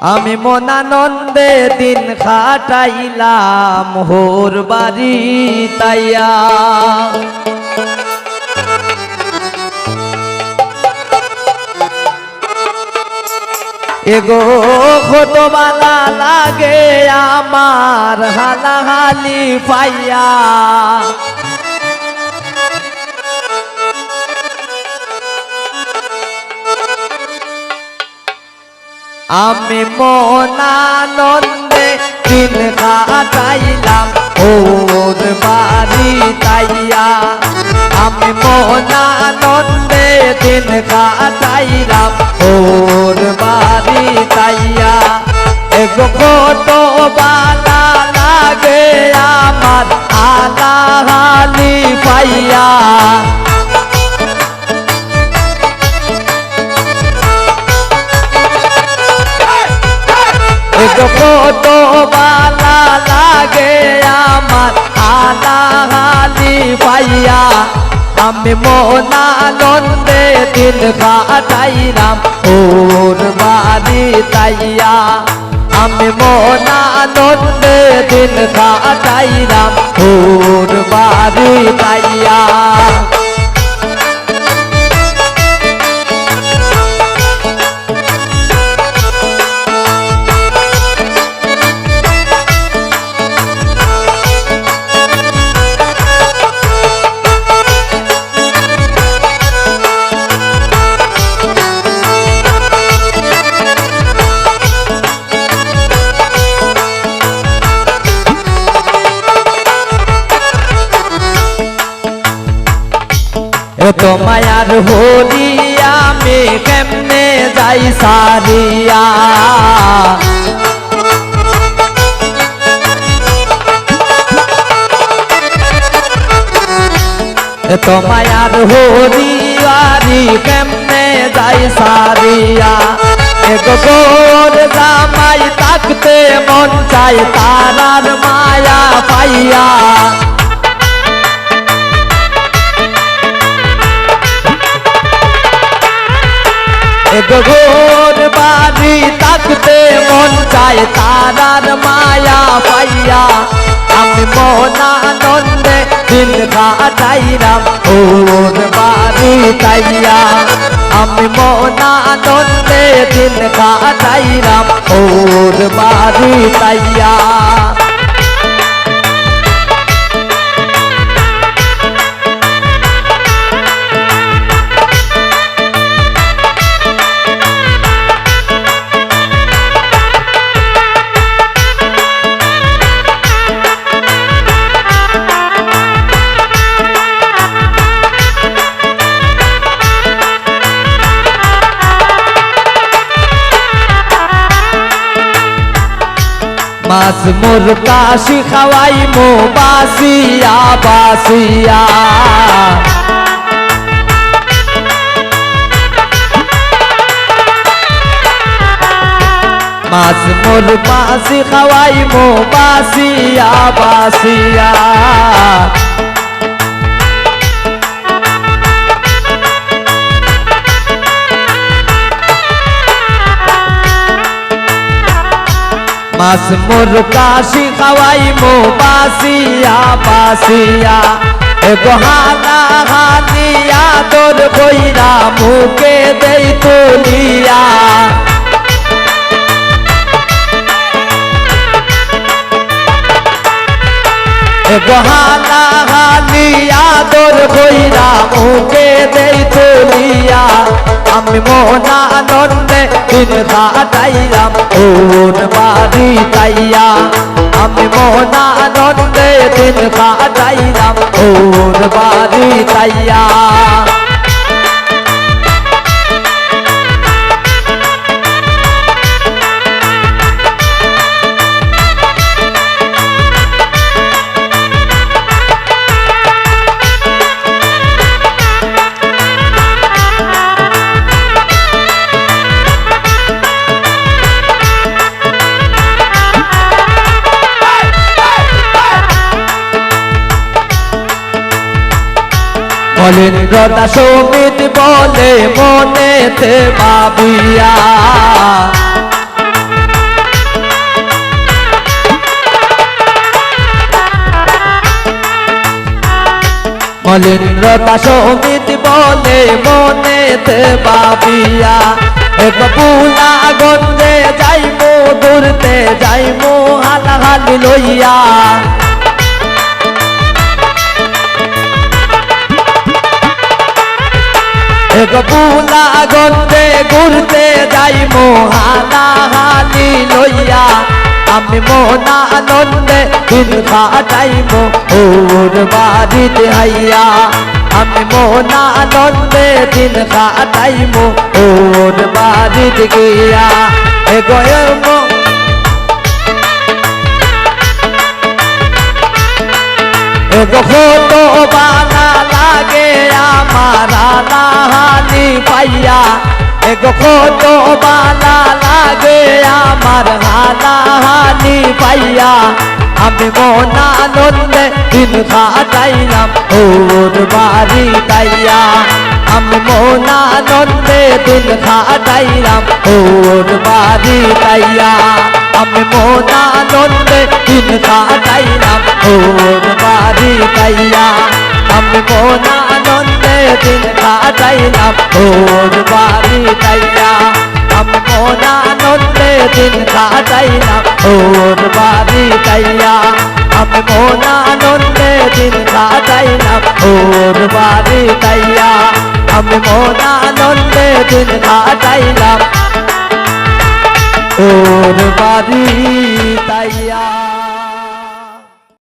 আমি মনানন্দে দিন খাটাইলাম হোর বাড়ি তাইয়া। এগো খোদবালা লাগে আমার হালাহালি পাইয়া। আমি মনানন্দে দিন কাটাইলাম ওর বাড়ি তাইয়া। আমি মনানন্দে দিন কাটাইলাম আমি মনানন্দে দিন কাটাইলাম ওর বাড়ি তাইয়া আমি মনানন্দে দিন কাটাইলাম ওর বাড়ি তাইয়া এত মায়ার হলি আমি কেমনে যাই সারিয়া? এত মায়ার হলি আরি কেমনে যাই সারিয়া? এক গোর জামাই তাকতে মন চাই তারার মায়া পাইয়া। গোর বাড়ি তাকতে মন চায় তারার মায়া পাইয়া। আমি মনানন্দে দিন কাটাইলাম ওর বাড়ি তাইয়া। আমি মনানন্দে দিন কাটাইলাম ওর বাড়ি তাইয়া। মাছ মোর কাশি খাওয়াই মো বাসিয়া। বাসিয়া মাছ মোর বাসি খাওয়াই মো বাসিয়া বাসিয়া। মাছ মোর কাশি খাওয়াই মো বাসিয়া বাসিয়া। এগো হানা হানিয়া, তোর বইরা মুখে দেই তুলিয়া। হানা হানিয়া তোর কইরা মুখে দেই তুলিয়া। আমি মনানন্দে দিন কাটাইলাম ওর বাড়ি তাইয়া আমি মনানন্দে দিন কাটাইলাম ওর বাড়ি তাইয়া বলেন রতা সৌমিত বলে মনেতে ভাবিয়া। বলেন রতা সৌমিত বলে মনেতে ভাবিয়া। পুনা গন্ধে যাইমো, দূরতে যাইমো, হালাহালি লইয়া। এক পুলা গঞ্জে ঘুরতে যাইমো হালাহালি লইয়া। আমি মনা আনন্দে দিন কাটাইমো ওর বাড়িতে হাইয়া। আমি মনা আনন্দে দিন কাটাইমো ওর বাড়িতে গিয়া এগোয়মো এগো তো বানা লাগে আমার হানি পাইয়া। এগো তো বানা লাগে আমার হানি পাইয়া। আমি মনা আনন্দে দিন কাটাইলাম ওর বাড়ি তাইয়া আমি মনা আনন্দে দিন কাটাইলাম ওর বাড়ি তাইয়া আমি মনা আনন্দে দিন কাটাইলাম ওর বাড়ি তাইয়া ทำโมนานนเตตินขาใจนับโตจวารีใจยาทำโมนานนเตตินขาใจนับโตจวารีใจยาทำโมนานนเตตินขาใจนับโตจวารีใจยาทำโมนานนเตตินขาใจนับโตจวารีใจยา